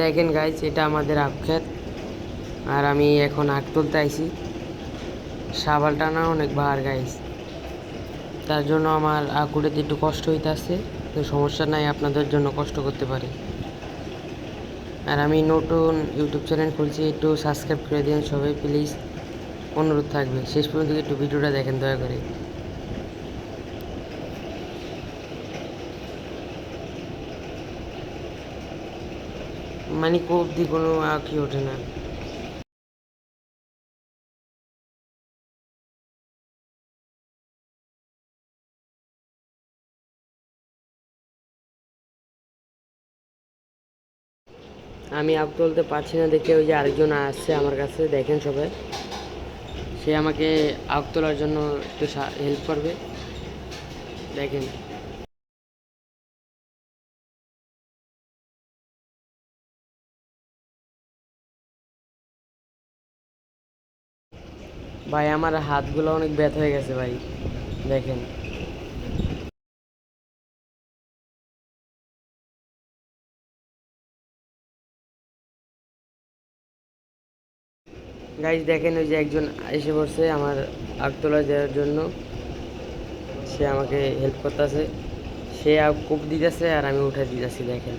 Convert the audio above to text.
দেখেন গাইজ এটা আমাদের আখ আর আমি এখন আখ তুলতে আইছি। সাবাল টানা অনেক ভার গাইজ তার জন্য আমার উঠাতে একটু কষ্ট হইতেছে। তো সমস্যা নাই, আপনাদের জন্য কষ্ট করতে পারি। আর আমি নতুন ইউটিউব চ্যানেল খুলছি, একটু সাবস্ক্রাইব করে দিন সবাই প্লিজ অনুরোধ থাকবে। শেষ পর্যন্ত একটু ভিডিওটা দেখেন, দয়া করে। মানে দিয়ে কোনো আঁকি ওঠে না। আমি আগ তুলতে পারছি না দেখে ওই যে আরেকজন আসছে আমার কাছে, দেখেন সবাই। সে আমাকে আগ তোলার জন্য একটু হেল্প করবে। দেখেন। ভাই, আমার হাতগুলো অনেক ব্যথা হয়ে গেছে ভাই, দেখেন। গাইজ দেখেন ওই যে একজন এসে পড়ছে আমার আগ তোলা দেওয়ার জন্য। সে আমাকে হেল্প করতেছে। সে কূপ দিতেছে আর আমি উঠে দিতেছি, দেখেন।